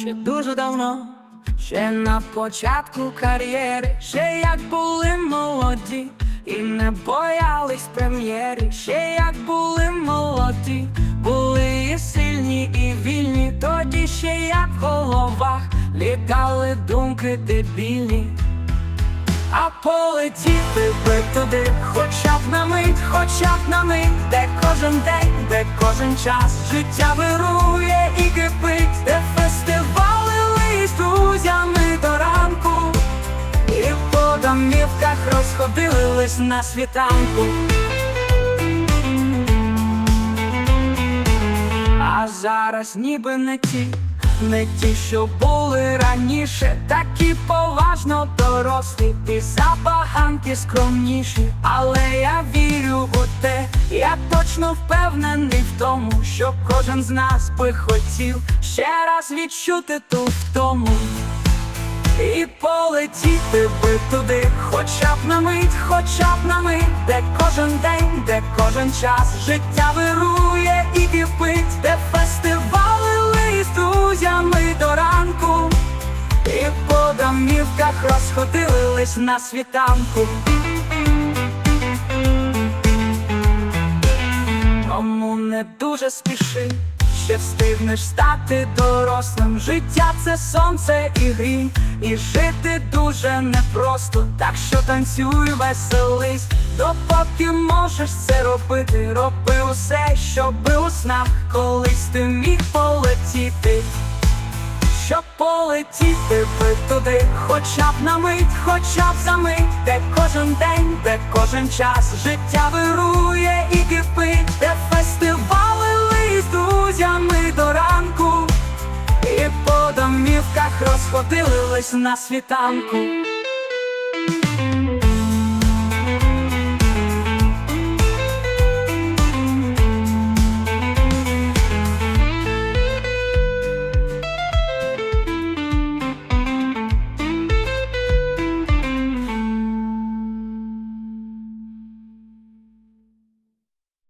ще дуже давно, ще на початку кар'єри, ще як були молоді, і не боялись прем'єри, ще як були молоді, були і сильні, і вільні, тоді ще як в головах літали думки дебільні. А полетіти би туди, хоча б на мить, хоча б на мить, де кожен день, де кожен час життя вирує і кипить, де домівках розходились на світанку. А зараз ніби не ті, не ті, що були раніше, такі поважно дорослі, і забаганки скромніші. Але я вірю у те, я точно впевнений в тому, що кожен з нас би хотів ще раз відчути ту втому. І полетіти би туди, хоча б на мить, хоча б на мить, де кожен день, де кожен час життя вирує і кипить, де фестивали з друзями до ранку, і по домівках розходились на світанку. Тому не дуже спіши, ще встигнеш стати дорослим. Життя це сонце і грім, і жити дуже непросто. Так що танцюй, веселись, допоки можеш це робити. Роби усе, щоби у снах колись ти міг полетіти. Щоб полетіти би туди, хоча б на мить, хоча б за мить, де кожен день, де кожен час життя вирує і кипить, де фестивали розходились на світанку.